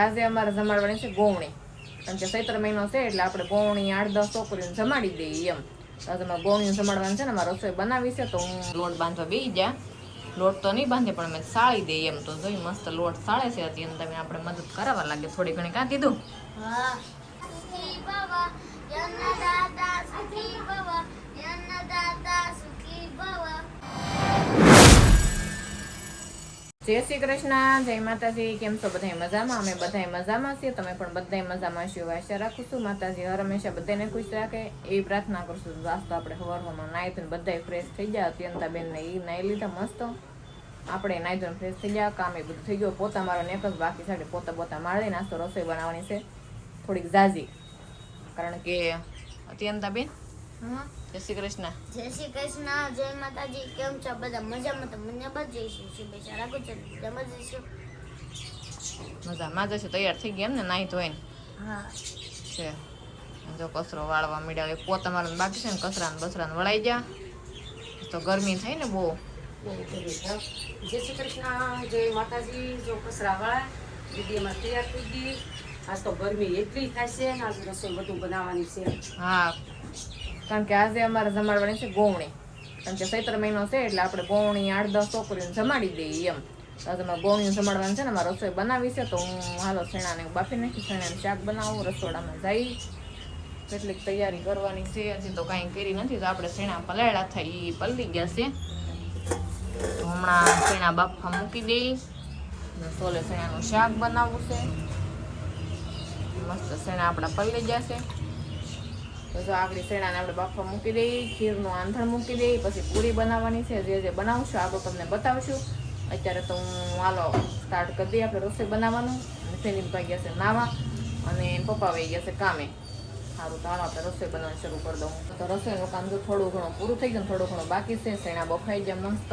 આજે અમારે જમાડવાની છે ગોવણી. કારણ કે ચૈત્ર મહિનો છે એટલે આપણે ગોવણી આઠ દસ છોકરીઓને જમાડી દઈએ એમ. આજે અમારે ગોવણીને જમાડવાની છે ને અમારે રસોઈ બનાવી છે, તો હું લોટ બાંધવા બેસી જા લોટ તો નહીં બાંધે, પણ અમે સાળી દઈએ એમ. તો જોઈ મસ્ત લોટ સાળે છે અત્યારે તમે આપણે મદદ કરાવવા લાગે. થોડી ઘણી કાં દીધું સુખી ભવ. જય શ્રી કૃષ્ણ, જય માતાજી, કેમ છો? બધા મજામાં? અમે બધા મજામાં છીએ. તમે પણ બધા મજામાં છો આશા રાખું છું. માતાજી હર હંમેશા બધાને ખુશ રાખે. એ પ્રાર્થના કરશું વાસ્તો આપણે હવારમાં નાહી ધોઈને બધા ફ્રેશ થઈ ગયા. અત્યંતા બેન ને એ નાહી લીધા મસ્ત. આપણે નાહી ધોઈને ફ્રેશ થઈ ગયા. કામ એ બધું થઈ ગયું. પોતા મારો જ બાકી છે. પોતા પોતા મારી નાસ્તો રસોઈ બનાવવાની છે. થોડીક ઝાઝી કારણ કે અત્યંતા બેન જય શ્રી કૃષ્ણ. જય શ્રી કૃષ્ણ. જય માતાજી. કેમ છો બધા? મજામાં તો મને બસ જઈશું શુભેચ્છા રાખું ગુજરાત મજામાં જઈશું મજામાં જશે તૈયાર થઈ ગયા એમ ને? નાહી ધોઈને? હા. છે. જો કચરો વાળવા મીડ્યા. એક પોતા મારવાનું બાકી છે ને કચરા ને બસરા વળાઈ ગયા. તો ગરમી થાય ને બહુ. જય શ્રી કૃષ્ણ. જય માતાજી. જો કસરાવાળા વિડીયોમાં તૈયાર થઈ ગઈ. આજ તો ગરમી એટલી થાય છે ને આજ રસોઈ બધું બનાવવાની છે. હા. કારણ કે આજે અમારે જમાડવાની છે ગોવણી. કારણ કે ચૈત્ર મહિનો છે એટલે આપણે ગોવણી આઠ દસ છોકરીઓને જમાડી દઈએ એમ. તો આજે અમારે જમાડવાનું છે ને અમારે રસોઈ બનાવી છે, તો હું હાલો શેણાને બાફી નાખી શેણાનું શાક બનાવું, રસોડામાં જઈ કેટલીક તૈયારી કરવાની છે. હજી તો કાંઈ કરી નથી, તો આપણે શેણા પલાળ્યા થાય એ પલળી ગયા છે. તો હમણાં શેણા બાફા મૂકી દઈ. સોલે શેણાનું શાક બનાવવું છે. મસ્ત શેણા આપણા પલળી જશે તો જો આપણી શેણાને આપણે બાફવા મૂકી દઈએ, ખીરનું આંધણ મૂકી દઈએ, પછી પૂરી બનાવવાની છે. જે જે બનાવશું આગળ તમને બતાવશું. અત્યારે તો હું હાલો સ્ટાર્ટ કરી દઈએ, આપણે રસોઈ બનાવવાનું. અને ફેનિલભાઈ ગયા છે નાવા અને પપ્પા વહી ગયા છે કામે. સારું તો હાલો આપણે રસોઈ બનાવવાનું શરૂ કરી દઉં. તો રસોઈનું કામ જો થોડું ઘણું પૂરું થઈ ગયું થોડું ઘણું બાકી છે, શેણા બફાઈ ગયા મસ્ત.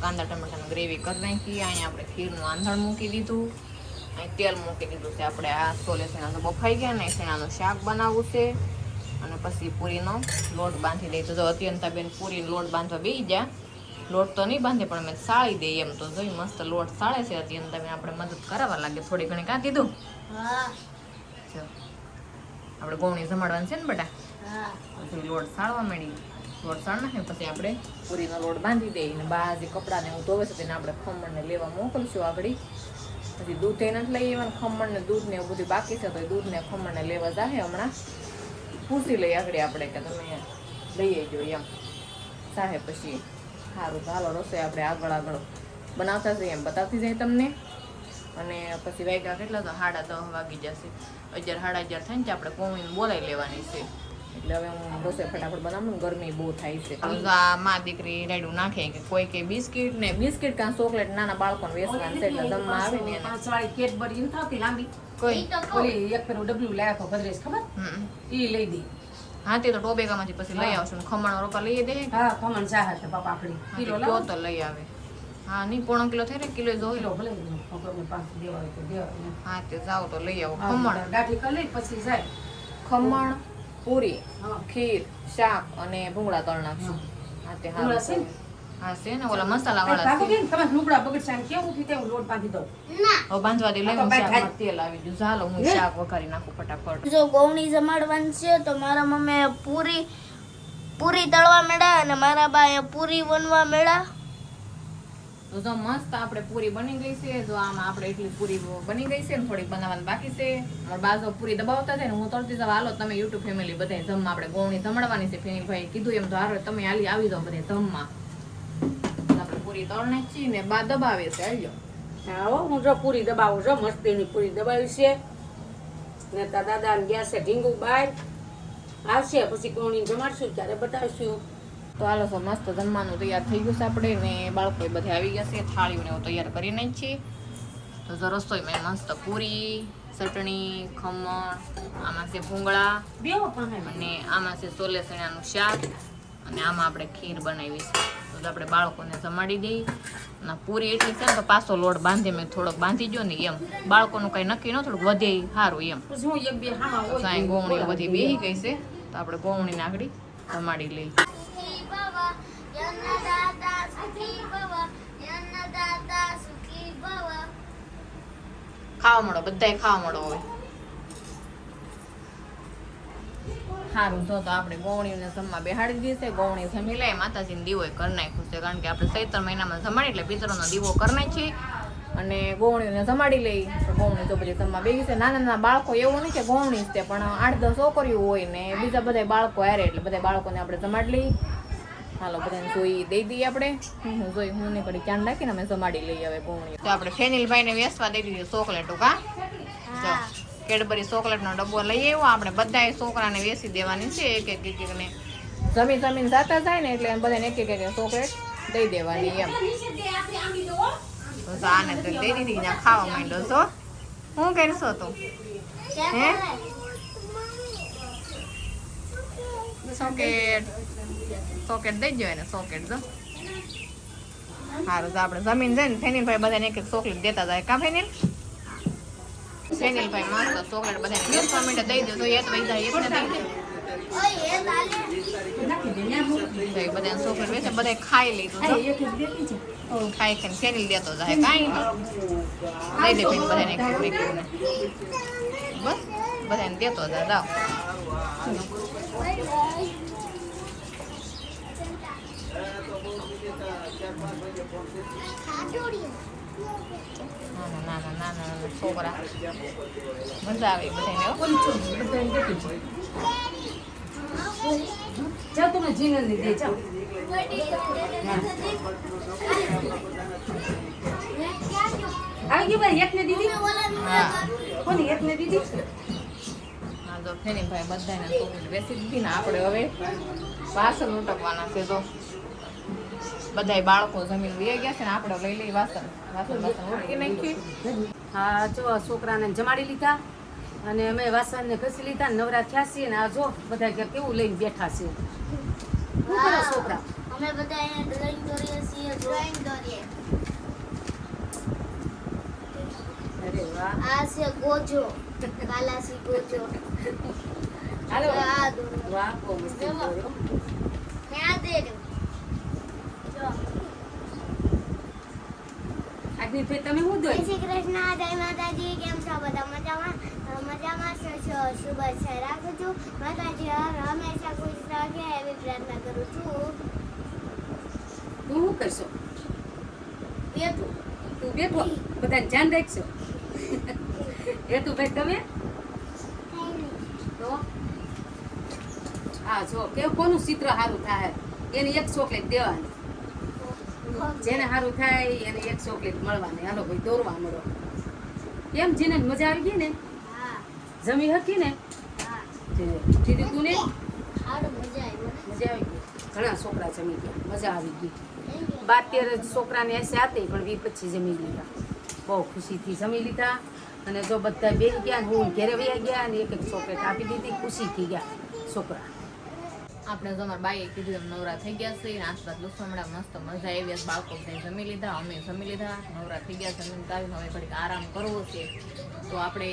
કાંદા ટમેટાનું ગ્રેવી કરી નાખી અહીંયા આપણે ખીરનું આંધણ મૂકી દીધું. અહીં તેલ મૂકી દીધું છે. આપણે આ સોલે શેણા તો બફાઈ ગયા ને, શેણાનું શાક બનાવવું છે. અને પછી પૂરીનો લોટ બાંધી દઈએ. તો જો અત્યંતા બેન પૂરીનો લોટ બાંધવા બે જાય લોટ તો નહીં બાંધે પણ અમે સાળી દઈએ એમ. તો જોઈ મસ્ત લોટ સાળે છે અત્યંતા બેન આપણે મદદ કરાવવા લાગે. થોડી ઘણી કાં કીધું આપણે ગોવણી જમાડવાની છે ને બેટા? પછી લોટ સાળવા માંડી લોટ સાળ નાખે પછી આપણે પૂરીનો લોટ બાંધી દઈએ. અને બહાર જે કપડાને હું ધોવે છે તેને આપણે ખમણને લેવા મોકલશું આગળ. પછી દૂધ એ નથી લઈ આવવાનું ખમણને દૂધને દૂધ ને એવું બધું બાકી છે તો દૂધને દૂધ ને ખમણ ને લેવા જાહે હમણાં. પૂછી લઈએ આગળ આપણે કે તમે લઈ આવજો એમ. સાહે પછી સારું તો હાલો રસોઈ આપણે આગળ આગળ બનાવતા જઈએ એમ. બતાવતી જાય તમને. અને પછી વાગ્યા કેટલા તો? સાડા દસ વાગી જશે. અગિયાર સાડા અગિયાર થાય ને આપણે કોમીને બોલાવી લેવાની છે. એટલે હવે હું રસોઈ ફટાફટ બનાવું ગરમી બહુ થાય છે. આ મા દીકરી રાયડું નાખે કે કોઈ કે બિસ્કિટ ને બિસ્કિટ કાં ચોકલેટ નાના બાળકોને વેસવાનું છે એટલે જમવા આવે ને નથી આવતી લાંબી. કોઈ ઓલી એક પેલું ડબલું લાયા તો ખબર. ઈ લઈ દી. હા તે તો ટોબેકામાંથી પછી લઈ આવશું. ખમણ રોપા લઈ દે. હા ખમણ ચા હાથે બાપા આપણી કિલો કિલો લાવો. તો લઈ આવે. હા નહીં પોણો કિલો થઈ ને કિલો જોઈ કિલો લો. ભલે પાંચ દેવા હોય તો દેવા હા તે જાવ તો લઈ આવો. ખમણ. દાઢી કરી લઈ પછી જાય. ખમણ પૂરી ખીર શાક અને ભૂંગળા તળ નાખશું. હા. તે હા? હા છે ને ઓલા મસાલા વાળા છે. બેન તમે લુગડા બગડશે આમ કેવું ઉઠી તેવું લોટ બાંધી દો ના. હવે બાંધવા દે લઈ આ તો તેલ આવી ગયું. ચાલો હું શાક વઘારી નાખું ફટાફટ. જો ગૌણી જમાડવાની છે તો મારા મમ્મીએ પૂરી પૂરી તળવા મેળા અને મારા બાએ પૂરી વનવા મેળા તો જો મસ્ત આપણે પૂરી બની ગઈ છે જો આમાં આપણે એટલી પૂરી બની ગઈ છે ને થોડીક બનાવવાની બાકી છે. અમારા બાજુ પૂરી દબાવતા છે ને હું તરતી જાવ હાલો તમે યુટ્યુબ ફેમિલી બધા જમવા. આપણે ગોવણી જમણવાની છે ફેનિલભાઈ કીધું એમ તો હારો તમે હાલી આવી જાઓ બધે જમવા. આપણે પૂરી તળ નાખી ને બા દબાવે છે આવજો હા હું જો પૂરી દબાવું જો મસ્તીની પૂરી દબાવી છે. ને તા દાદા ગયા છે ઢીંગુ બહાર આવશે પછી કોણી જમાડશું ત્યારે બતાવશું. તો હાલો તો મસ્ત જમવાનું તૈયાર થઈ ગયું છે આપણે ને બાળકો બધે આવી ગયા છે થાળીઓને એવું તૈયાર કરી નાખી તો જો રસોઈમાં મસ્ત પૂરી ચટણી ખમણ આમાં છે ભૂંગળા અને આમાં છે સોલે ચણાનું શાક. અને આમાં આપણે ખીર બનાવી છે. તો આપણે બાળકોને જમાડી દઈએ. અને પૂરી એટલી છે ને તો પાછો લોટ બાંધી મેં થોડોક બાંધી ગયો ને એમ. બાળકોનું કંઈ નક્કી ન થોડુંક વધે સારું એમ. હોય સાંઈ ગોવણી બધી બેસી ગઈ છે. તો આપણે ગોવણીને આગળ જમાડી લઈ સુખી ભવ યન્નદાતા સુખી ભવ યન્નદાતા સુખી ભવ ખાવા મળો બધાય ખાવા મળો હવે. સારું જો તો આપણે ગૌણીને જમવા બેહાડી દીધી છે. ગૌણી જમી લે માતાજીને દીવો કરી નાખ્યું છે કારણ કે આપણે ચૈત્ર મહિનામાં જમાડી એટલે પિતરોનો દીવો કરી નાખીએ. અને ગૌણીને જમાડી લઈ તો ગૌણી તો પછી જમવા બેસી છે. નાના નાના બાળકો એવું નહીં કે ગૌણી જ તે પણ આઠ દસ છોકરીઓ હોય ને બીજા બધા બાળકો હારે એટલે બધા બાળકોને આપણે જમાડી લઈ. હાલો બધાને જોઈ દઈ દઈએ આપણે. હું જોઈ હું ને કડી ધ્યાન રાખીને અમે જમાડી લઈએ હવે ગૌણી તો આપણે ફેનિલભાઈને વેસવા દઈ દીધી ચોકલેટો કા? કેડબરી ચોકલેટનો ડબ્બો લઈ આવ્યો. આપણે બધાએ છોકરાને વેચી દેવાની છે એક એક એક એકને. જમીન જમીન જાતા જાય ને એટલે બધાને એક એક એક ચોકલેટ દઈ દેવાની એમ. આને તો દઈ દીધી ને ખાવા માંડ્યો છો. હું કરશો તું? હે? સોકેટ સોકેટ દઈ જો એને સોકેટ જો. સારું તો આપણે જમીન જાય ને ફેનિલભાઈ બધાને એક એક ચોકલેટ દેતા જાય. કા ફેનિલ? ફેનિલભાઈ મસ્ત ચોકલેટ બધાને વેચવા માટે દઈ દો, તો એ તો બધા એકને દઈ બધાને ચોકલેટ વેચે બધા ખાઈ લીધું. ખાઈ ખાઈને ફેનિલ દેતો જાય, કાંઈ નહીં દઈ દે ભાઈ બધાને એક એક એક બસ, બધાને દેતો જાય, જાઓ. નાના નાના નાના છોકરા મજા આવે બધાને તમે જીનલની દે જાઓ આવી ગયું ભાઈ એકને દીધી કોની એકને દીધી હા. તો ફેનિલભાઈ બધાને બેસી દીધી ને આપણે હવે વાસણ ઉટકવાના છે તો બધાય બાળકો જમીન લઈ ગયા છે ને આપણે લઈ લઈ વાસણ વાસણ વાસણ નાખી હા જો છોકરાને જમાડી લીધા અને અમે વાસણને ઘસી લીધા ને નવરા થયા છીએ ને આ જો બધા કે કેવું લઈને બેઠા છે. છોકરા? અમે બધા અહીંયા ડ્રોઈંગ દોરીએ છીએ ડ્રોઈંગ દોરીએ. અરે વાહ. આ છે ગોજો કાલાસી ગોજો. હાલો. વાહ બહુ મસ્ત દોર્યો. મેં આ દે દઉં જો ફેર તમે શું જોઈ શ્રી કૃષ્ણ જય માતાજી કેમ છો? બધા મજામાં? મજામાં છો? છો? રાખું છું. માતાજી હંમેશા ખુશ રાખે એવી પ્રાર્થના કરું છું. તું શું કરશો? બેઠો. તું બેઠો? બધાને ધ્યાન રાખશો? એ તું ભાઈ તમે? તો? હા જો કે કોનું ચિત્ર સારું થાય? એને એક ચોકલેટ દેવાની. જેને સારું થાય એને એક ચોકલેટ મળવાની. હાલો ભાઈ દોરવા મળો. કેમ જીને મજા આવી ગઈ ને? જમી હતી ને? જીધી તું ને? મજા આવી ગઈ. ઘણા છોકરા જમી ગયા. મજા આવી ગઈ. Thank બાર તેર છોકરાને એસે હતી પણ વી પછી જમી લીધા. બહુ ખુશીથી જમી લીધા. અને જો બધા બેસી ગયા હું ઘેરે વયા ગયા અને એક એક ચોકલેટ આપી દીધી ખુશીથી ગયા છોકરા. આપણે જો અમારા બાઈએ કીધું એમ નવરા થઈ ગયા છે આસપાસ હમણાં મસ્ત મજા આવી બાળકો બધા જમી લીધા, અમે જમી લીધા, નવરા થઈ ગયા, જમીન કાઢીને હવે ઘડીક આરામ કરવો છે. તો આપણે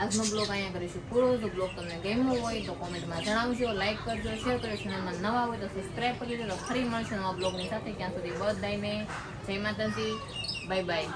આજનો બ્લોગ અહીંયા કરીશું, પૂરો. જો બ્લોગ તમને ગમ્યો હોય તો કોમેન્ટમાં જણાવજો, લાઈક કરજો શેર કરજો. ચેનલમાં નવા હોય તો સબસ્ક્રાઈબ કરી દેજો. ફરી મળશે નવા બ્લોગની સાથે. ત્યાં સુધી બધાને જય માતાજી. Bye bye.